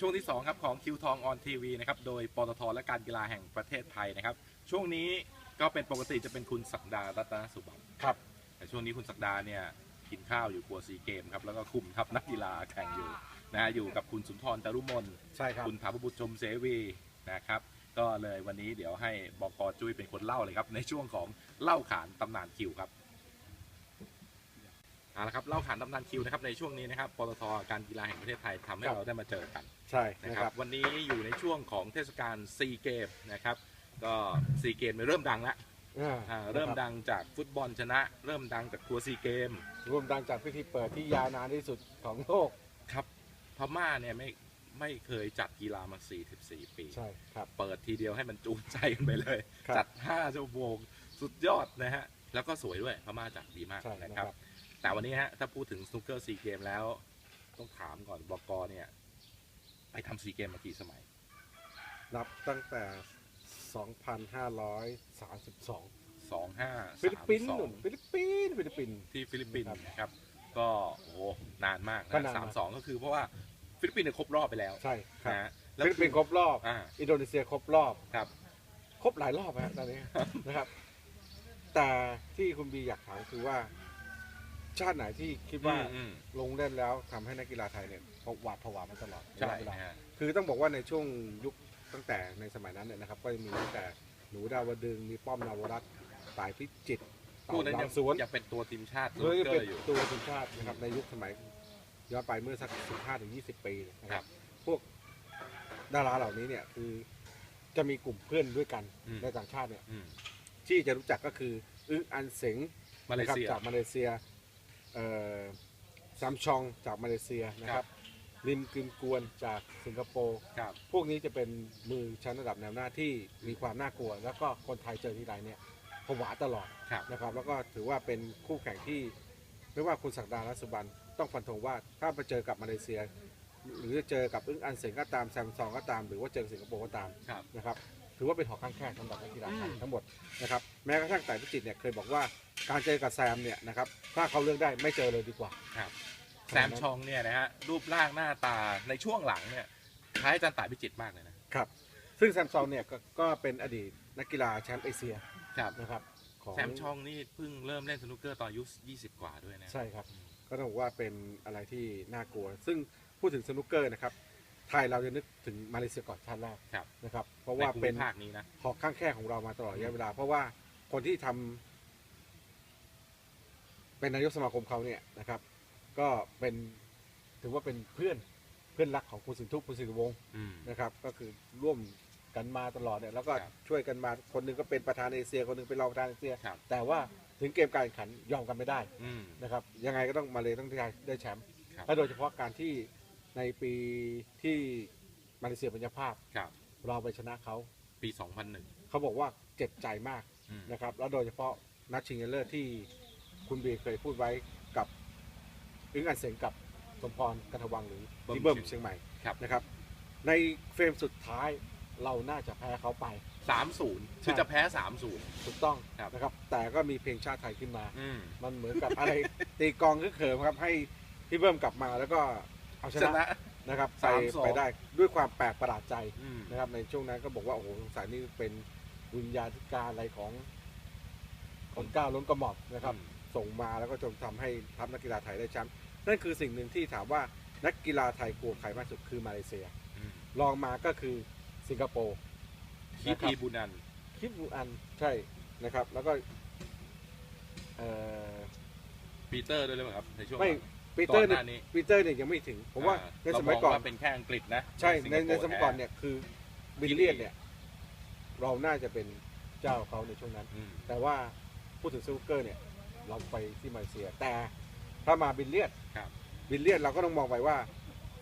ช่วงที่2ครับของคิวทองออนทีวีนะครับโดยปตทและการกีฬาแห่งประเทศไทยนะครับ ช่วงนี้ก็เป็นปกติจะเป็นคุณศักดารัตนสุบันครับ แต่ช่วงนี้คุณศักดาเนี่ยกินข้าวอยู่กลัวซีเกมครับแล้วก็คุมทัพนักกีฬาแข่งอยู่นะฮะอยู่กับคุณสุนทรจารุมนใช่ครับคุณถาบุตรชมเสวีนะครับ ก็เลยวันนี้เดี๋ยวให้บกจุ้ยเป็นคนเล่าเลยครับ ในช่วงของเล่าขานตำนานคิวครับ เอาละครับเล่าขานตำนานคิวนะครับในช่วงนี้นะครับปตทการกีฬาแห่งประเทศไทยทำให้ครับเราได้มาเจอกันใช่นะนะคครัรับ บวันนี้อยู่ในช่วงของเทศกาลซีเกมนะครับ ก็ซีเกมเริ่มดังแล้วอ่าอ่าเริ่มดังจากฟุตบอลชนะ เริ่มดังจากทัวร์ซีเกมรวมดังจากพิธีเปิดที่ยาวนานที่สุดของโลก ครับพม่าเนี่ยไม่ไม่เคยจัดกีฬามา 44 ปี ใช่ครับ เปิดทีเดียวให้มันจูงใจกันไปเลย ครับ จัด 5 ชั่วโมงสุดยอดนะฮะ แล้วก็สวยด้วยพม่าจัดดีมากใช่นะนะคครัรับ บ แต่วันนี้ฮะถ้าพูดถึงสนุกเกอร์ซีเกมแล้ว ต้องถามก่อนบอกกเนี่ย ไปทำซีเกมมากี่สมัย นับตั้งแต่ 2,532 2532ฟิลิปปินส์หนุ่มฟิลิปปินส์ฟิลิปปินส์ ที่ฟิลิปปินส์ครับนะครับ ก็โอ้โหนานมากก็นะนาน สามสองก็คือเพราะว่าฟิลิปปินส์เนี่ยครบรอบไปแล้วใช่ครับนะฮะแล้วฟิลิปปินส์ครบรอบ อ่าอินโดนีเซียครบรอบ ครับ ครบหลายรอบฮะตอนนี้ นะครับ แต่ที่คุณบีอยากถามคือว่า ชาติไหนที่คิดว่าอืม ลงเล่นแล้วทำให้นักกีฬาไทยเนี่ยหวาดผวามาตลอดใช่ระยะเวลานะฮะ คือต้องบอกว่าในช่วงยุคตั้งแต่ในสมัยนั้นเนี่ยนะครับ ก็จะมีตั้งแต่หนูดาวดึงมีป้อมนาวรัตน์สายพิจิตรคู่นั้นเต่ายังดาวสวน ยังเป็นตัวทีมชาติสเพื่นุอกเกเป็อนร์อยู่ ตัวทีมชาตินะครับในยุคสมัยย้อนไปเมื่อสัก 15ถึง20 ปีนะคครัรับบพวกดาราเหล่านี้เนี่ยคือจะมีกลุ่มเพื่อนด้วยกันอืม ในต่างชาติเนี่ยอืมที่จะรู้จักก็คืออึ้งอันเสงมาเลนะครับเซีย จากมาเลเซียเอ่อ ซัมชองจากมาเลเซียนะคครัรับบลิมกึมกวนจากสิงคโปร์ครับ พวกนี้จะเป็นมือชั้นระดับแนวหน้าที่มีความน่ากลัว แล้วก็คนไทยเจอที่ไรเนี่ยผวาตลอดครับ นะครับ แล้วก็ถือว่าเป็นคู่แข่งที่ไม่ว่าคุณศักดาและสุบันต้องฟันธงว่าถ้าไปเจอกับมาเลเซีย หรือเจอกับอึ้งอันเสงก็ตามแซมซองก็ตาม หรือว่าเจอสิงคโปร์ก็ตามครับ นะครับ ถือว่าเป็นหอข้างแคบสำหรับนักกีฬาไทยอืมทั้งหมดนะครับแม้กระทั่งแต่พิจิตรเนี่ยเคยบอกว่า การเจอกับแซมเนี่ยนะครับถ้าเขาเลือกได้ไม่เจอเลยดีกว่า ครับแซมชองเนี่ยนะฮะรูปร่างหน้าตาในช่วงหลังเนี่ยคล้ายอาจารย์ต่ายพิจิตรมากเลยนะครับ ซึ่งแซมซองเนี่ยก็ก็เป็นอดีตนักกีฬาแชมป์เอเชียครับนะครับของแซมชองนี่เพิ่งเริ่มเล่นสนุกเกอร์ตอนอายุ20 กว่าด้วยนะใช่ครับ ก็ต้องบอกว่าเป็นอะไรที่น่ากลัว ซึ่งพูดถึงสนุกเกอร์นะครับไทยเราจะนึกถึงมาเลเซียก่อนชาติแรกครับนะครับ เพราะในว่าภูเป็มินภาคนี้นะ หอกข้างแค่ของเรามาตลอดระยะเวลา เพราะว่าคนที่ทำ เป็นนายกสมาคมเขาเนี่ยนะครับ ก็เป็นถือว่าเป็นเพื่อนเพื่อนรักของคุณสินทุกคุณสิริวงศ์อืม นะครับ ก็คือร่วมกันมาตลอดเนี่ยแล้วก็ครับช่วยกันมาคนหนึงก็เป็นประธานเอเชีย คนหนึงเป็นรองประธานเอเชีย ครับ แต่ว่าถึงเกมการแข่งขันยอมกันไม่ได้ อืม นะครับยังไงก็ต้องมาเลยต้องได้ได้แชมป์ครับ และโดยเฉพาะการที่ในปีที่มาเลเซียเป็นเจ้าภาพ ครับ เราไปชนะเขา ปี 2001 เขาบอกว่าเจ็บใจมากอืม นะครับ แล้วโดยเฉพาะนัดชิงชนะเลิศที่ คุณบีเคยพูดไว้กับอึ้งอันเสงกับสมพรกันทวังหรือที่เบิ้มเชียงใหม่ครับ นะครับ ในเฟรมสุดท้ายเราน่าจะแพ้เขาไป30คือจะแพ้30ถูกต้องครับ นะครับ แต่ก็มีเพลงชาติไทยขึ้นมาอืมมันเหมือนกับอะไร ตีกลองคึกเขิมครับให้พี่เบิ้มกลับมาแล้วก็เอาชชนะนะ นะครับไปสามสองไปได้ด้วยความแปลกประหลาดใจอืมนะครับ ในช่วงนั้นก็บอกว่าโอ้โหสงสัยนี่เป็นวิญญาธิการอะไรของคนก้าวล้นกระหม่อมนะครับ ส่งมาแล้วก็จนทำให้ทัพนักกีฬาไทยได้แชมป์นั่นคือสิ่งหนึ่งที่ถามว่านักกีฬาไทยกลัวใครมากสุดคือมาเลเซียอืมรองมาก็คือสิงคโปร์คีพีบุนันคิดบูอันใช่นะครับ แล้วก็เอ่อปีเตอร์ด้วยหรือเปล่าครับในช่วงไม่หลังปีเตอร์ก่อนหเนี่ยน้านี้ปีเตอร์เนี่ยยังไม่ถึง ผมว่าอ่ในสมัยก่อนเรางว่าเป็นแค่อังกฤษนะ ใช่ในในสิงคโปร์สมัยก่อนเนี่ยคือบิลเลียนเนี่ย เราน่าจะเป็นเจ้าเขาในช่วงนั้นอืมแต่ว่าพูดถึงสนุกเกอร์เนี่ย เราไปที่มาเลเซีย แต่ถ้ามาบิลเลียนครับ บิลเลียนเราก็ต้องมองไปว่า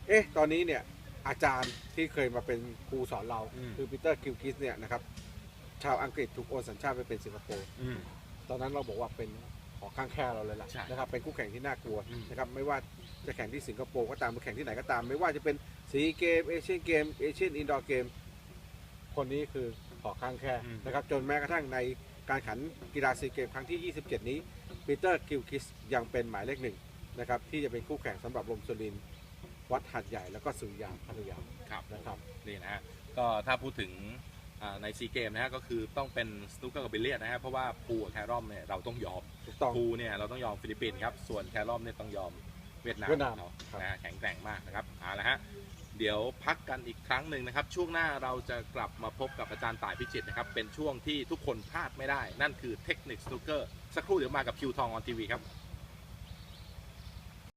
เอ๊ะ ตอนนี้เนี่ยอาจารย์ที่เคยมาเป็นครูสอนเรา อืม คือปีเตอร์คิวกิสเนี่ยนะครับ ชาวอังกฤษถูกโอนสัญชาติไปเป็นสิงคโปร์ อืม ตอนนั้นเราบอกว่าเป็นหอข้างแค่เราเลยล่ะใช่นะครับเป็นคู่แข่งที่น่ากลัวอืม นะครับไม่ว่าจะแข่งที่สิงคโปร์ก็ตามหรือแข่งที่ไหนก็ตาม ไม่ว่าจะเป็นซีเกมเอเชียนเกมเอเชียนอินดอร์เกมคนนี้คือหอข้างแค่นะครับจนแม้กระทั่งในการแขันกีฬาซีเกมครั้งที่ 27 นี้ ปีเตอร์คิวคิสยังเป็นหมายเลขหนึ่งนะครับที่จะเป็นคู่แข่งสำหรับลมสุรินทร์วัดหาดใหญ่แล้วก็สุริยาพัทยา ครับนะครับนี่นะฮะก็ถ้าพูดถึงอ่าในซีเกมนะฮะก็คือต้องเป็นสนุกเกอร์กับบิลเลียดนะฮะเพราะว่าพูกับแครอมเนี่ยเราต้องยอมถูกต้องพูเนี่ยเราต้องยอมฟิลิปปินส์ครับส่วนแครอมเนี่ยต้องยอมเวียดนามเวียดนาม เขาครับนะฮะแข็งแกร่งมากนะครับเอาละฮะ เดี๋ยวพักกันอีกครั้งหนึ่งนะครับ ช่วงหน้าเราจะกลับมาพบกับอาจารย์ต่ายพิจิตรนะครับ เป็นช่วงที่ทุกคนพลาดไม่ได้ นั่นคือเทคนิคสนุกเกอร์สักครู่เดี๋ยวมากับคิวทองออนทีวีครับ